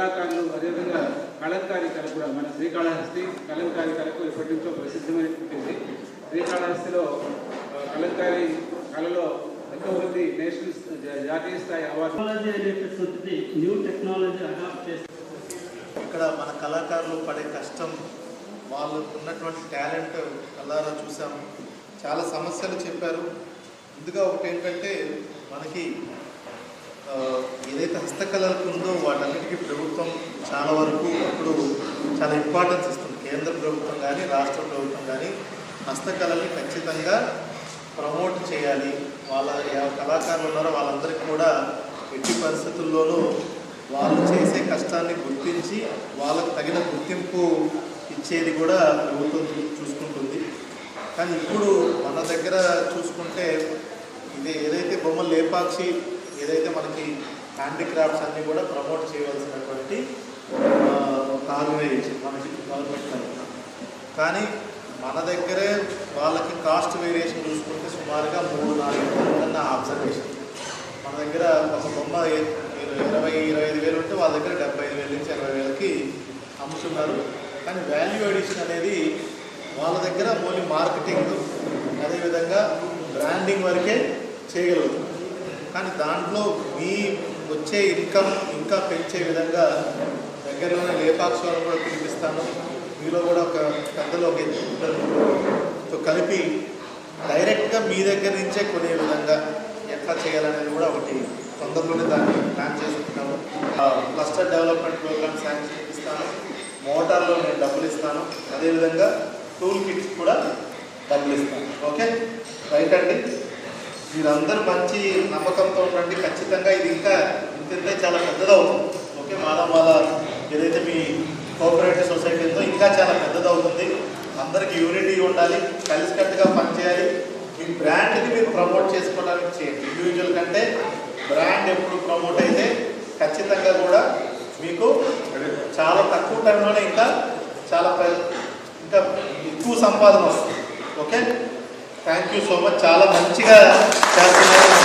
కళాకారులు అదేవిధంగా కలంకారీ కళ కూడా మన శ్రీకాళహస్తి కలంకారీ కళకు ఎప్పటి నుంచో ప్రసిద్ధమైనటువంటిది. శ్రీకాళహస్తిలో ఆ, కలంకారీ కళలో ఎంతో మంది నేషనల్ జా- జాతీయ స్థాయి అవార్డు న్యూ టెక్నాలజీ అడాప్ట్ చేసి ఇక్కడ మన కళాకారులు పడే కష్టం వాళ్ళు ఉన్నటువంటి టాలెంట్ కళ్ళారా చూసాము చాలా సమస్యలు చెప్పారు. ముందుగా ఒకటి ఏంటంటే మనకి ఏదైతే హస్తకళలకు ఉందో వాటన్నిటికీ ప్రభుత్వం చాలా వరకు ఇప్పుడు చాలా ఇంపార్టెన్స్ ఇస్తుంది. కేంద్ర ప్రభుత్వం కానీ రాష్ట్ర ప్రభుత్వం కానీ హస్తకళల్ని ఖచ్చితంగా ప్రమోట్ చేయాలి. వాళ్ళ కళాకారులు ఉన్నారో వాళ్ళందరికీ కూడా ఎట్టి పరిస్థితుల్లోనూ వాళ్ళు చేసే కష్టాన్ని గుర్తించి వాళ్ళకు తగిన గుర్తింపు ఇచ్చేది కూడా ప్రభుత్వం చూసుకుంటుంది. కానీ ఇప్పుడు మన దగ్గర చూసుకుంటే ఇది ఏదైతే బొమ్మలు లేపాక్షి ఏదైతే మనకి హ్యాండిక్రాఫ్ట్స్ అన్నీ కూడా ప్రమోట్ చేయవలసినటువంటి ఆ, ఆర్గనైజేషన్ మనకి గవర్నమెంట్ తరఫున కానీ మన దగ్గరే వాళ్ళకి కాస్ట్ వేరియేషన్ చూసుకుంటే సుమారుగా మూడు నాలుగు వేలు నా అబ్జర్వేషన్ మన దగ్గర ఒక బొమ్మ ఇరవై ఇరవై ఐదు వేలు ఉంటే వాళ్ళ దగ్గర డెబ్బై ఐదు వేల నుంచి ఇరవై వేలకి అమ్ముతున్నారు. కానీ వాల్యూ ఎడిషన్ అనేది వాళ్ళ దగ్గర ఓన్లీ మార్కెటింగ్ అదేవిధంగా బ్రాండింగ్ వరకే చేయగలుగుతుంది కానీ దాంట్లో మీ వచ్చే ఇన్కమ్ ఇంకా పెంచే విధంగా దగ్గరలోనే లేపాక్షలను కూడా పిలిపిస్తాను. మీలో కూడా ఒక పెద్దలో ఒక కలిపి డైరెక్ట్గా మీ దగ్గర నుంచే కొనే విధంగా ఎట్లా చేయాలనేది కూడా ఒకటి తొందరలోనే దాన్ని ప్లాన్ చేసుకుంటాము. క్లస్టర్ డెవలప్మెంట్ ప్రోగ్రామ్ శాంక్షన్ ఇస్తాను మోటార్లో నేను డబ్బులు ఇస్తాను. అదేవిధంగా టూల్ కిట్స్ కూడా డబ్బులు ఇస్తాను. ఓకే? రైట్ అండి? మీరందరూ మంచి నమ్మకంతో ఉండండి. ఖచ్చితంగా ఇది ఇంకా ఇంతే చాలా పెద్దదవుతుంది. ఓకే మాలా మాల ఏదైతే మీ కోఆపరేటివ్ సొసైటీ ఉందో ఇంకా చాలా పెద్దదవుతుంది. అందరికి యూనిటీ ఉండాలి కలిసికట్టుగా పనిచేయాలి. మీ బ్రాండ్ని మీరు ప్రమోట్ చేసుకోవడానికి చేయండి. ఇండివిజువల్ కంటే బ్రాండ్ ఎప్పుడు ప్రమోట్ అయితే ఖచ్చితంగా కూడా మీకు చాలా తక్కువ టైంలోనే ఇంకా చాలా ఇంకా ఎక్కువ సంపాదన వస్తుంది. Okay thank you so much. చాలా మంచిగా Até a semana.